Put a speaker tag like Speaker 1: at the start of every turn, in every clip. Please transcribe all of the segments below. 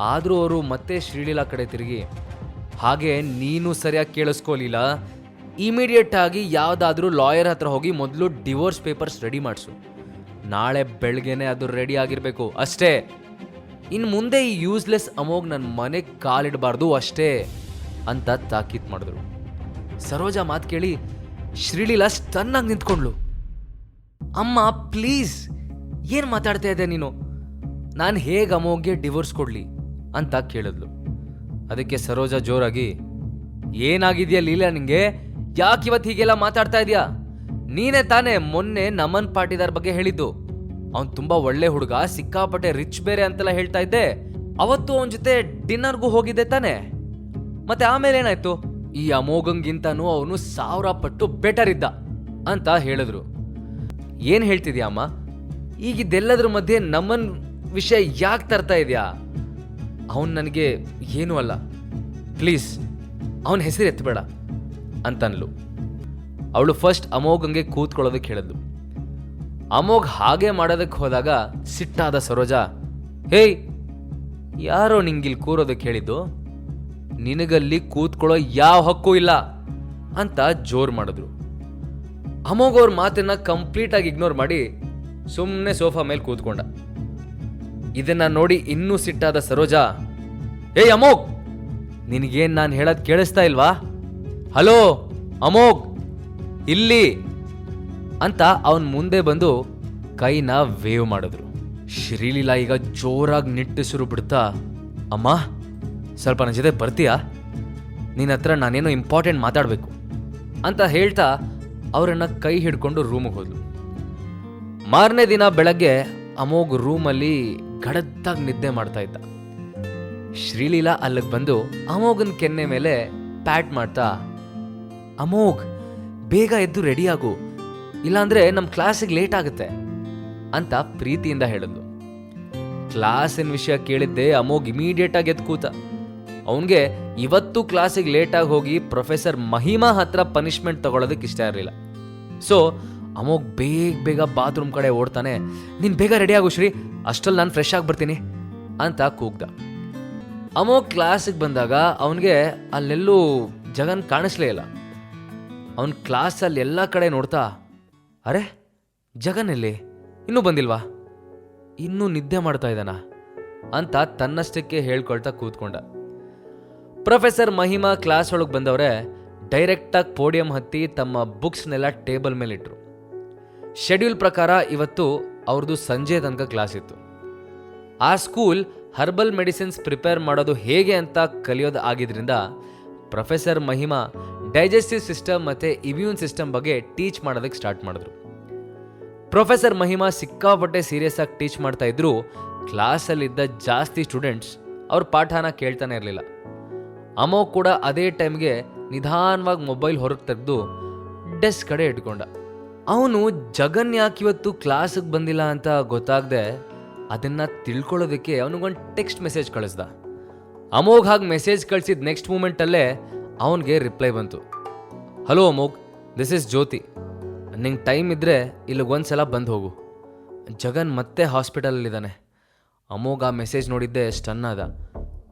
Speaker 1: ಆದರೂ ಅವರು ಮತ್ತೆ ಶ್ರೀಲೀಲಾ ಕಡೆ ತಿರುಗಿ. ಹಾಗೆ ನೀನು ಸರಿಯಾಗಿ ಕೇಳಿಸ್ಕೊಲಿಲ್ಲ. ಇಮಿಡಿಯೇಟ್ ಆಗಿ ಯಾವುದಾದ್ರೂ ಲಾಯರ್ ಹತ್ರ ಹೋಗಿ ಮೊದಲು ಡಿವೋರ್ಸ್ ಪೇಪರ್ಸ್ ರೆಡಿ ಮಾಡಿಸು. ನಾಳೆ ಬೆಳಗ್ಗೆನೆ ಅದು ರೆಡಿ ಆಗಿರಬೇಕು, ಅಷ್ಟೇ. ಇನ್ನು ಮುಂದೆ ಈ ಯೂಸ್ಲೆಸ್ ಅಮೋಗ್ ನನ್ನ ಮನೆಗೆ ಕಾಲಿಡಬಾರ್ದು, ಅಷ್ಟೇ, ಅಂತ ತಾಕೀತ್ ಮಾಡಿದ್ರು. ಸರೋಜಾ ಮಾತು ಕೇಳಿ ಶ್ರೀಲೀಲಾ ಸ್ಟನ್ನಾಗಿ ನಿಂತ್ಕೊಂಡ್ಳು. ಅಮ್ಮ, ಪ್ಲೀಸ್, ಏನು ಮಾತಾಡ್ತಾ ಇದ್ದೆ ನೀನು? ನಾನು ಹೇಗೆ ಅಮೋಘ್ಗೆ ಡಿವೋರ್ಸ್ ಕೊಡಲಿ? ಅಂತ ಕೇಳಿದ್ಲು. ಅದಕ್ಕೆ ಸರೋಜ ಜೋರಾಗಿ, ಏನಾಗಿದೆಯಾ ಲೀಲಾ ನಿಂಗೆ? ಯಾಕೆ ಇವತ್ತು ಹೀಗೆಲ್ಲ ಮಾತಾಡ್ತಾ ಇದೀಯಾ? ನೀನೇ ತಾನೇ ಮೊನ್ನೆ ನಮನ್ ಪಾಟಿದಾರ್ ಬಗ್ಗೆ ಹೇಳಿದ್ದು. ಅವ್ನು ತುಂಬಾ ಒಳ್ಳೆ ಹುಡುಗ, ಸಿಕ್ಕಾಪಟ್ಟೆ ರಿಚ್ ಬೇರೆ ಅಂತೆಲ್ಲ ಹೇಳ್ತಾ ಇದ್ದೆ. ಅವತ್ತು ಅವನ ಜೊತೆ ಡಿನ್ನರ್ಗೂ ಹೋಗಿದ್ದೆ ತಾನೇ? ಮತ್ತೆ ಆಮೇಲೆ ಏನಾಯ್ತು? ಈ ಅಮೋಘಂಗಿಂತನೂ ಅವನು ಸಾವಿರ ಪಟ್ಟು ಬೆಟರ್ ಇದ್ದ ಅಂತ ಹೇಳಿದ್ರು. ಏನ್ ಹೇಳ್ತಿದ್ಯಾ ಅಮ್ಮ? ಈಗ ಇದೆಲ್ಲದ್ರ ಮಧ್ಯೆ ನಮ್ಮನ್ ವಿಷಯ ಯಾಕೆ ತರ್ತಾ ಇದೆಯಾ? ಅವನ್ ನನಗೆ ಏನೂ ಅಲ್ಲ. ಪ್ಲೀಸ್, ಅವನ ಹೆಸರು ಎತ್ತಬೇಡ ಅಂತನ್ಲು. ಅವಳು ಫಸ್ಟ್ ಅಮೋಘಂಗೆ ಕೂತ್ಕೊಳ್ಳೋದಕ್ಕೆ ಹೇಳಿದ್ಲು. ಅಮೋಘ್ ಹಾಗೆ ಮಾಡೋದಕ್ಕೆ ಹೋದಾಗ ಸಿಟ್ಟಾದ ಸರೋಜಾ, ಹೇಯ್, ಯಾರೋ ನಿಂಗಿಲ್ಲಿ ಕೂರೋದಕ್ಕೆ ಹೇಳಿದ್ದು ನಿನಗಲ್ಲಿ ಕೂತ್ಕೊಳ್ಳೋ ಯಾವ ಹಕ್ಕು ಇಲ್ಲ ಅಂತ ಜೋರು ಮಾಡಿದ್ರು. ಅಮೋಘ್ ಅವ್ರ ಮಾತನ್ನ ಕಂಪ್ಲೀಟ್ ಆಗಿ ಇಗ್ನೋರ್ ಮಾಡಿ ಸುಮ್ಮನೆ ಸೋಫಾ ಮೇಲೆ ಕೂತ್ಕೊಂಡ. ಇದನ್ನ ನೋಡಿ ಇನ್ನೂ ಸಿಟ್ಟಾದ ಸರೋಜಾ ಏಯ್ ಅಮೋಘ್, ನಿನಗೇನು ನಾನು ಹೇಳೋದ್ ಕೇಳಿಸ್ತಾ ಇಲ್ವಾ? ಹಲೋ ಅಮೋಗ್ ಇಲ್ಲಿ. ಅಂತ ಅವನ್ ಮುಂದೆ ಬಂದು ಕೈನ ವೇವ್ ಮಾಡಿದ್ರು. ಶ್ರೀಲೀಲಾ ಈಗ ಜೋರಾಗಿ ನಿಟ್ಟಿಸಿರು ಬಿಡ್ತಾ, ಅಮ್ಮ, ಸ್ವಲ್ಪ ನನ್ನ ಜೊತೆ ಬರ್ತೀಯಾ? ನಿನ್ನ ಹತ್ರ ನಾನೇನೋ ಇಂಪಾರ್ಟೆಂಟ್ ಮಾತಾಡಬೇಕು, ಅಂತ ಹೇಳ್ತಾ ಅವರನ್ನು ಕೈ ಹಿಡ್ಕೊಂಡು ರೂಮಿಗೆ ಹೋದ್ಲು. ಮಾರನೇ ದಿನ ಬೆಳಗ್ಗೆ ಅಮೋಗ್ ರೂಮಲ್ಲಿ ಗಡದ್ದಾಗಿ ನಿದ್ದೆ ಮಾಡ್ತಾ ಇದ್ದ. ಶ್ರೀಲೀಲಾ ಅಲ್ಲಿಗೆ ಬಂದು ಅಮೋಘನ್ ಕೆನ್ನೆ ಮೇಲೆ ಪ್ಯಾಟ್ ಮಾಡ್ತಾ, ಅಮೋಘ್, ಬೇಗ ಎದ್ದು ರೆಡಿ ಆಗು. ಇಲ್ಲಾಂದ್ರೆ ನಮ್ಮ ಕ್ಲಾಸಿಗೆ ಲೇಟ್ ಆಗುತ್ತೆ, ಅಂತ ಪ್ರೀತಿಯಿಂದ ಹೇಳಿದ್ಲು. ಕ್ಲಾಸಿನ ವಿಷಯ ಕೇಳಿದ್ದೆ ಅಮೋಘ್ ಇಮಿಡಿಯೇಟ್ ಆಗಿ ಎದ್ದು ಕೂತ. ಅವನಿಗೆ ಇವತ್ತು ಕ್ಲಾಸಿಗೆ ಲೇಟಾಗಿ ಹೋಗಿ ಪ್ರೊಫೆಸರ್ ಮಹಿಮಾ ಹತ್ರ ಪನಿಷ್ಮೆಂಟ್ ತಗೊಳ್ಳೋದಕ್ಕೆ ಇಷ್ಟ ಇರಲಿಲ್ಲ. ಸೊ ಅಮೋಘ್ ಬೇಗ ಬೇಗ ಬಾತ್ರೂಮ್ ಕಡೆ ಓಡ್ತಾನೆ, ನೀನು ಬೇಗ ರೆಡಿ ಆಗು ಶ್ರೀ ಅಷ್ಟಲ್ಲಿ ನಾನು ಫ್ರೆಶ್ ಆಗಿ ಬರ್ತೀನಿ ಅಂತ ಕೂಗ್ದ. ಅಮೋಗ್ ಕ್ಲಾಸಿಗೆ ಬಂದಾಗ ಅವನಿಗೆ ಅಲ್ಲೆಲ್ಲೂ ಜಗನ್ ಕಾಣಿಸ್ಲೇ ಇಲ್ಲ. ಅವನ ಕ್ಲಾಸಲ್ಲಿ ಎಲ್ಲ ಕಡೆ ನೋಡ್ತಾ, ಅರೆ, ಜಗನ್ ಎಲ್ಲಿ? ಇನ್ನೂ ಬಂದಿಲ್ವಾ? ಇನ್ನೂ ನಿದ್ದೆ ಮಾಡ್ತಾ ಇದ್ದಾನ? ಅಂತ ತನ್ನಷ್ಟಕ್ಕೆ ಹೇಳ್ಕೊಳ್ತಾ ಕೂತ್ಕೊಂಡ. ಪ್ರೊಫೆಸರ್ ಮಹಿಮಾ ಕ್ಲಾಸ್ ಒಳಗೆ ಬಂದವರೇ ಡೈರೆಕ್ಟಾಗಿ ಪೋಡಿಯಂ ಹತ್ತಿ ತಮ್ಮ ಬುಕ್ಸ್ನೆಲ್ಲ ಟೇಬಲ್ ಮೇಲೆ ಇಟ್ರು ಶೆಡ್ಯೂಲ್ ಪ್ರಕಾರ ಇವತ್ತು ಅವ್ರದ್ದು ಸಂಜೆ ತನಕ ಕ್ಲಾಸ್ ಇತ್ತು. ಆ ಸ್ಕೂಲ್ ಹರ್ಬಲ್ ಮೆಡಿಸಿನ್ಸ್ ಪ್ರಿಪೇರ್ ಮಾಡೋದು ಹೇಗೆ ಅಂತ ಕಲಿಯೋದು ಆಗಿದ್ರಿಂದ ಪ್ರೊಫೆಸರ್ ಮಹಿಮಾ ಡೈಜೆಸ್ಟಿವ್ ಸಿಸ್ಟಮ್ ಮತ್ತು ಇಮ್ಯೂನ್ ಸಿಸ್ಟಮ್ ಬಗ್ಗೆ ಟೀಚ್ ಮಾಡೋದಕ್ಕೆ ಸ್ಟಾರ್ಟ್ ಮಾಡಿದ್ರು. ಪ್ರೊಫೆಸರ್ ಮಹಿಮಾ ಸಿಕ್ಕಾಪಟ್ಟೆ ಸೀರಿಯಸ್ ಆಗಿ ಟೀಚ್ ಮಾಡ್ತಾ ಇದ್ರು. ಕ್ಲಾಸಲ್ಲಿದ್ದ ಜಾಸ್ತಿ ಸ್ಟೂಡೆಂಟ್ಸ್ ಅವ್ರ ಪಾಠನ ಕೇಳ್ತಾನೆ ಇರಲಿಲ್ಲ. ಅಮೋ ಕೂಡ ಅದೇ ಟೈಮ್ಗೆ ನಿಧಾನವಾಗಿ ಮೊಬೈಲ್ ಹೊರಗೆ ತೆಗೆದು ಡೆಸ್ಕ್ ಕಡೆ ಇಟ್ಕೊಂಡ. ಅವನು ಜಗನ್ ಯಾಕೆ ಇವತ್ತು ಕ್ಲಾಸಿಗೆ ಬಂದಿಲ್ಲ ಅಂತ ಗೊತ್ತಾಗದೆ ಅದನ್ನ ತಿಳ್ಕೊಳ್ಳೋದಕ್ಕೆ ಅವನಿಗೊಂದು ಟೆಕ್ಸ್ಟ್ ಮೆಸೇಜ್ ಕಳಿಸ್ದ. ಅಮೋಘ್ ಹಾಗೆ ಮೆಸೇಜ್ ಕಳಿಸಿದ ನೆಕ್ಸ್ಟ್ ಮೂಮೆಂಟಲ್ಲೇ ಅವನಿಗೆ ರಿಪ್ಲೈ ಬಂತು. Hello Amogh this is Jyoti. ನಿಂಗೆ ಟೈಮ್ ಇದ್ದರೆ ಇಲ್ಲಿಗೆ ಒಂದು ಸಲ ಬಂದು ಹೋಗು. ಜಗನ್ ಮತ್ತೆ ಹಾಸ್ಪಿಟಲಲ್ಲಿದ್ದಾನೆ ಅಮೋಘ್ ಆ ಮೆಸೇಜ್ ನೋಡಿದ್ದೆ ಸ್ಟನ್ ಆದ.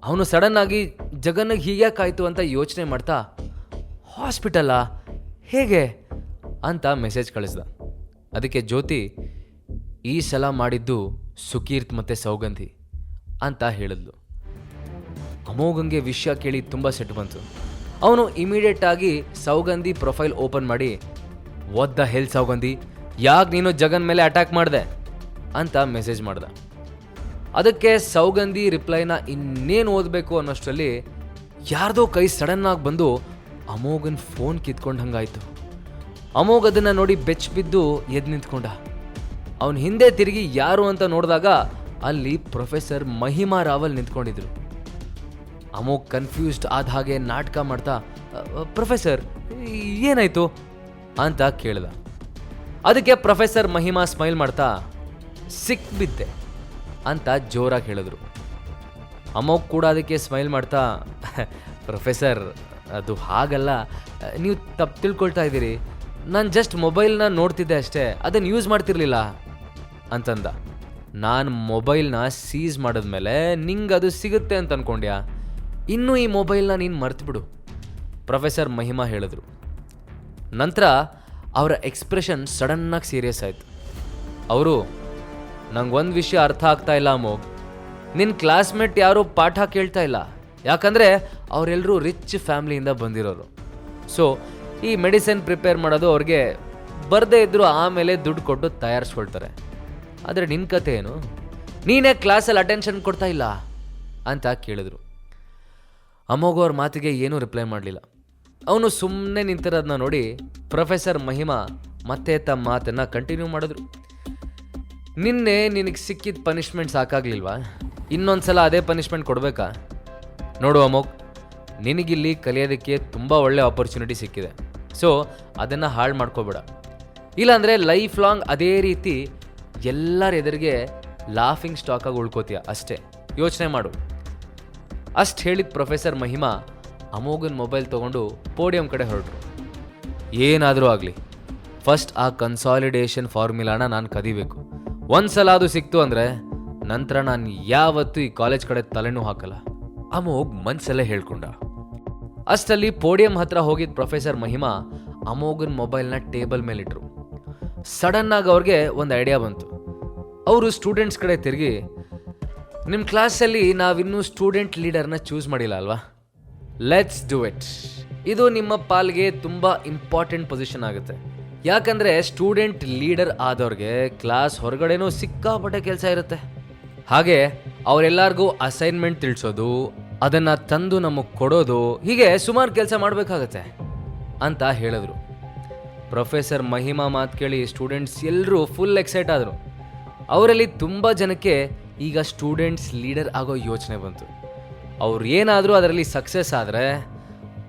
Speaker 1: ಅವನು ಸಡನ್ನಾಗಿ ಜಗನ್ನಿಗೆ ಹೀಗ್ಯಾಕಾಯ್ತು ಅಂತ ಯೋಚನೆ ಮಾಡ್ತಾ ಹಾಸ್ಪಿಟಲಾ ಹೇಗೆ? ಅಂತ ಮೆಸೇಜ್ ಕಳಿಸ್ದ. ಅದಕ್ಕೆ ಜ್ಯೋತಿ, ಈ ಸಲ ಮಾಡಿದ್ದು ಸುಕೀರ್ತ್ ಮತ್ತು ಸೌಗಂಧಿ ಅಂತ ಹೇಳಿದ್ಲು. ಅಮೋಘಂಗೆ ವಿಷಯ ಕೇಳಿ ತುಂಬ ಸೆಟ್ ಬಂತು. ಅವನು ಇಮಿಡಿಯೇಟ್ ಆಗಿ ಸೌಗಂಧಿ ಪ್ರೊಫೈಲ್ ಓಪನ್ ಮಾಡಿ ಒದ್ದ ಹೆಲ್ ಸೌಗಂಧಿ? ಯಾಕೆ ನೀನು ಜಗನ್ ಮೇಲೆ ಅಟ್ಯಾಕ್ ಮಾಡಿದೆ? ಅಂತ ಮೆಸೇಜ್ ಮಾಡ್ದ. ಅದಕ್ಕೆ ಸೌಗಂಧಿ ರಿಪ್ಲೈನ ಇನ್ನೇನು ಓದಬೇಕು ಅನ್ನೋಷ್ಟರಲ್ಲಿ ಯಾರ್ದೋ ಕೈ ಸಡನ್ನಾಗಿ ಬಂದು ಅಮೋಘನ್ ಫೋನ್ ಕಿತ್ಕೊಂಡು ಹಂಗಾಯ್ತು. ಅಮೋಘ್ ಅದನ್ನ ನೋಡಿ ಬೆಚ್ಚ ಬಿದ್ದು ಎದ್ದು ನಿಂತ್ಕೊಂಡ. ಅವನ ಹಿಂದೆ ತಿರುಗಿ ಯಾರು ಅಂತ ನೋಡಿದಾಗ ಅಲ್ಲಿ ಪ್ರೊಫೆಸರ್ ಮಹಿಮಾ ರಾವಲ್ ನಿಂತ್ಕೊಂಡಿದ್ರು. ಅಮೋಘ್ ಕನ್ಫ್ಯೂಸ್ಡ್ ಆದ ಹಾಗೆ ನಾಟಕ ಮಾಡ್ತಾ ಪ್ರೊಫೆಸರ್, ಏನಾಯ್ತು? ಅಂತ ಕೇಳಿದ. ಅದಕ್ಕೆ ಪ್ರೊಫೆಸರ್ ಮಹಿಮಾ ಸ್ಮೈಲ್ ಮಾಡ್ತಾ ಸಿಕ್ಬಿದ್ದೆ ಅಂತ ಜೋರಾಗಿ ಹೇಳಿದ್ರು. ಅಮೋಘ್ ಕೂಡ ಅದಕ್ಕೆ ಸ್ಮೈಲ್ ಮಾಡ್ತಾ, ಪ್ರೊಫೆಸರ್, ಅದು ಹಾಗಲ್ಲ. ನೀವು ತಪ್ಪು ತಿಳ್ಕೊಳ್ತಾ ಇದ್ದೀರಿ. ನಾನು ಜಸ್ಟ್ ಮೊಬೈಲ್ನ ನೋಡ್ತಿದ್ದೆ ಅಷ್ಟೇ. ಅದನ್ನು ಯೂಸ್ ಮಾಡ್ತಿರ್ಲಿಲ್ಲ ಅಂತಂದ. ನಾನು ಮೊಬೈಲ್ನ ಸೀಸ್ ಮಾಡಿದ್ಮೇಲೆ ನಿಂಗೆ ಅದು ಸಿಗುತ್ತೆ ಅಂತ ಅನ್ಕೊಂಡ್ಯಾ? ಇನ್ನೂ ಈ ಮೊಬೈಲ್ನ ನೀನು ಮರ್ತುಬಿಡು ಪ್ರೊಫೆಸರ್ ಮಹಿಮಾ ಹೇಳಿದ್ರು. ನಂತರ ಅವರ ಎಕ್ಸ್ಪ್ರೆಷನ್ ಸಡನ್ನಾಗಿ ಸೀರಿಯಸ್ ಆಯಿತು. ಅವರು, ನಂಗೆ ಒಂದು ವಿಷಯ ಅರ್ಥ ಆಗ್ತಾ ಇಲ್ಲ ಅಮೋ ನಿನ್ನ ಕ್ಲಾಸ್ಮೇಟ್ ಯಾರೂ ಪಾಠ ಕೇಳ್ತಾ ಇಲ್ಲ. ಯಾಕಂದರೆ ಅವರೆಲ್ಲರೂ ರಿಚ್ ಫ್ಯಾಮ್ಲಿಯಿಂದ ಬಂದಿರೋರು. ಸೊ ಈ ಮೆಡಿಸಿನ್ ಪ್ರಿಪೇರ್ ಮಾಡೋದು ಅವ್ರಿಗೆ ಬರದೇ ಇದ್ದರೂ ಆಮೇಲೆ ದುಡ್ಡು ಕೊಟ್ಟು ತಯಾರಿಸ್ಕೊಳ್ತಾರೆ. ಆದರೆ ನಿನ್ನ ಕತೆ ಏನು? ನೀನೇ ಕ್ಲಾಸಲ್ಲಿ ಅಟೆನ್ಷನ್ ಕೊಡ್ತಾ ಇಲ್ಲ ಅಂತ ಕೇಳಿದ್ರು. ಅಮೋಘ ಅವ್ರ ಮಾತಿಗೆ ಏನೂ ರಿಪ್ಲೈ ಮಾಡಲಿಲ್ಲ. ಅವನು ಸುಮ್ಮನೆ ನಿಂತಿರೋದನ್ನ ನೋಡಿ ಪ್ರೊಫೆಸರ್ ಮಹಿಮಾ ಮತ್ತೆ ತಮ್ಮ ಮಾತನ್ನು ಕಂಟಿನ್ಯೂ ಮಾಡಿದ್ರು. ನಿನ್ನೆ ನಿನಗೆ ಸಿಕ್ಕಿದ ಪನಿಷ್ಮೆಂಟ್ ಸಾಕಾಗ್ಲಿಲ್ವಾ? ಇನ್ನೊಂದ್ಸಲ ಅದೇ ಪನಿಷ್ಮೆಂಟ್ ಕೊಡಬೇಕಾ? ನೋಡು ಅಮೋಕ್ ನಿನಗಿಲ್ಲಿ ಕಲಿಯೋದಕ್ಕೆ ತುಂಬ ಒಳ್ಳೆ ಆಪರ್ಚುನಿಟಿ ಸಿಕ್ಕಿದೆ. ಸೊ ಅದನ್ನು ಹಾಳು ಮಾಡ್ಕೋಬೇಡ. ಇಲ್ಲಾಂದರೆ ಲೈಫ್ ಲಾಂಗ್ ಅದೇ ರೀತಿ ಎಲ್ಲರ ಎದುರಿಗೆ ಲಾಫಿಂಗ್ ಸ್ಟಾಕಾಗಿ ಉಳ್ಕೋತೀಯ ಅಷ್ಟೇ. ಯೋಚನೆ ಮಾಡು. ಅಷ್ಟು ಹೇಳಿದ ಪ್ರೊಫೆಸರ್ ಮಹಿಮಾ ಅಮೋಘನ್ ಮೊಬೈಲ್ ತೊಗೊಂಡು ಪೋಡಿಯಂ ಕಡೆ ಹೊರಟರು. ಏನಾದರೂ ಆಗಲಿ. ಫಸ್ಟ್ ಆ ಕನ್ಸಾಲಿಡೇಷನ್ ಫಾರ್ಮುಲಾನ ನಾನು ಕದಿಬೇಕು. ಒಂದ್ಸಲ ಅದು ಸಿಕ್ತು ಅಂದರೆ ನಂತರ ನಾನು ಯಾವತ್ತೂ ಈ ಕಾಲೇಜ್ ಕಡೆ ತಲೆನೂ ಹಾಕಲ್ಲ. ಅಮೋಗ್ ಮನ್ಸಲ್ಲೇ ಹೇಳ್ಕೊಂಡ. ಅಷ್ಟಲ್ಲಿ ಪೋಡಿಯಂ ಹತ್ರ ಹೋಗಿದ್ದ ಪ್ರೊಫೆಸರ್ ಮಹಿಮಾ ಅಮೋಘನ್ ಮೊಬೈಲ್ನ ಟೇಬಲ್ ಮೇಲಿಟ್ರು. ಸಡನ್ ಆಗಿ ಅವ್ರಿಗೆ ಒಂದು ಐಡಿಯಾ ಬಂತು. ಅವರು ಸ್ಟೂಡೆಂಟ್ಸ್ ಕಡೆ ತಿರುಗಿ ನಿಮ್ಮ ಕ್ಲಾಸಲ್ಲಿ ನಾವಿನ್ನೂ ಸ್ಟೂಡೆಂಟ್ ಲೀಡರ್ನ ಚೂಸ್ ಮಾಡಿಲ್ಲ ಅಲ್ವಾ? ಲೆಟ್ಸ್ ಡೂ ಇಟ್ ಇದು ನಿಮ್ಮ ಪಾಲ್ಗೆ ತುಂಬ ಇಂಪಾರ್ಟೆಂಟ್ ಪೊಸಿಷನ್ ಆಗುತ್ತೆ. ಯಾಕಂದರೆ ಸ್ಟೂಡೆಂಟ್ ಲೀಡರ್ ಆದವ್ರಿಗೆ ಕ್ಲಾಸ್ ಹೊರಗಡೆನೂ ಸಿಕ್ಕಾಪಟ್ಟೆ ಕೆಲಸ ಇರುತ್ತೆ. ಹಾಗೆ ಅವರೆಲ್ಲರಿಗೂ ಅಸೈನ್ಮೆಂಟ್ ತಿಳಿಸೋದು ಅದನ್ನು ತಂದು ನಮಗೆ ಕೊಡೋದು ಹೀಗೆ ಸುಮಾರು ಕೆಲಸ ಮಾಡಬೇಕಾಗತ್ತೆ ಅಂತ ಹೇಳಿದ್ರು. ಪ್ರೊಫೆಸರ್ ಮಹಿಮಾ ಮಾತು ಕೇಳಿ ಸ್ಟೂಡೆಂಟ್ಸ್ ಎಲ್ಲರೂ ಫುಲ್ ಎಕ್ಸೈಟ್ ಆದರು. ಅವರಲ್ಲಿ ತುಂಬ ಜನಕ್ಕೆ ಈಗ ಸ್ಟೂಡೆಂಟ್ಸ್ ಲೀಡರ್ ಆಗೋ ಯೋಚನೆ ಬಂತು. ಅವ್ರು ಏನಾದರೂ ಅದರಲ್ಲಿ ಸಕ್ಸಸ್ ಆದರೆ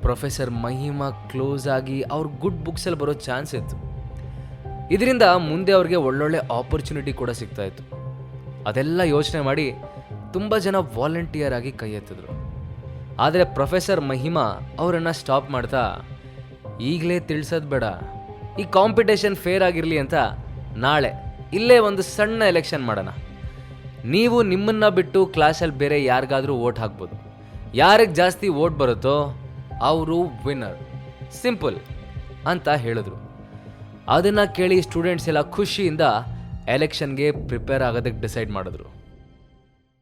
Speaker 1: ಪ್ರೊಫೆಸರ್ ಮಹಿಮಾ ಕ್ಲೋಸ್ ಆಗಿ ಅವ್ರ ಗುಡ್ ಬುಕ್ಸಲ್ಲಿ ಬರೋ ಚಾನ್ಸ್ ಇತ್ತು. ಇದರಿಂದ ಮುಂದೆ ಅವ್ರಿಗೆ ಒಳ್ಳೊಳ್ಳೆ ಆಪರ್ಚುನಿಟಿ ಕೂಡ ಸಿಗ್ತಾ ಇತ್ತು. ಅದೆಲ್ಲ ಯೋಚನೆ ಮಾಡಿ ತುಂಬ ಜನ ವಾಲಂಟಿಯರ್ ಆಗಿ ಕೈ ಎತ್ತಿದ್ರು. ಆದರೆ ಪ್ರೊಫೆಸರ್ ಮಹಿಮಾ ಅವರನ್ನು ಸ್ಟಾಪ್ ಮಾಡ್ತಾ, ಈಗಲೇ ತಿಳಿಸೋದು ಬೇಡ. ಈ ಕಾಂಪಿಟೇಷನ್ ಫೇರ್ ಆಗಿರಲಿ ಅಂತ ನಾಳೆ ಇಲ್ಲೇ ಒಂದು ಸಣ್ಣ ಎಲೆಕ್ಷನ್ ಮಾಡೋಣ. ನೀವು ನಿಮ್ಮನ್ನು ಬಿಟ್ಟು ಕ್ಲಾಸಲ್ಲಿ ಬೇರೆ ಯಾರಿಗಾದರೂ ವೋಟ್ ಹಾಕ್ಬೋದು. ಯಾರಿಗೆ ಜಾಸ್ತಿ ವೋಟ್ ಬರುತ್ತೋ ಅವರು ವಿನ್ನರ್ ಸಿಂಪಲ್ ಅಂತ ಹೇಳಿದ್ರು. ಅದನ್ನು ಕೇಳಿ ಸ್ಟೂಡೆಂಟ್ಸ್ ಎಲ್ಲ ಖುಷಿಯಿಂದ ಎಲೆಕ್ಷನ್ಗೆ ಪ್ರಿಪೇರ್ ಆಗೋದಕ್ಕೆ ಡಿಸೈಡ್ ಮಾಡಿದ್ರು.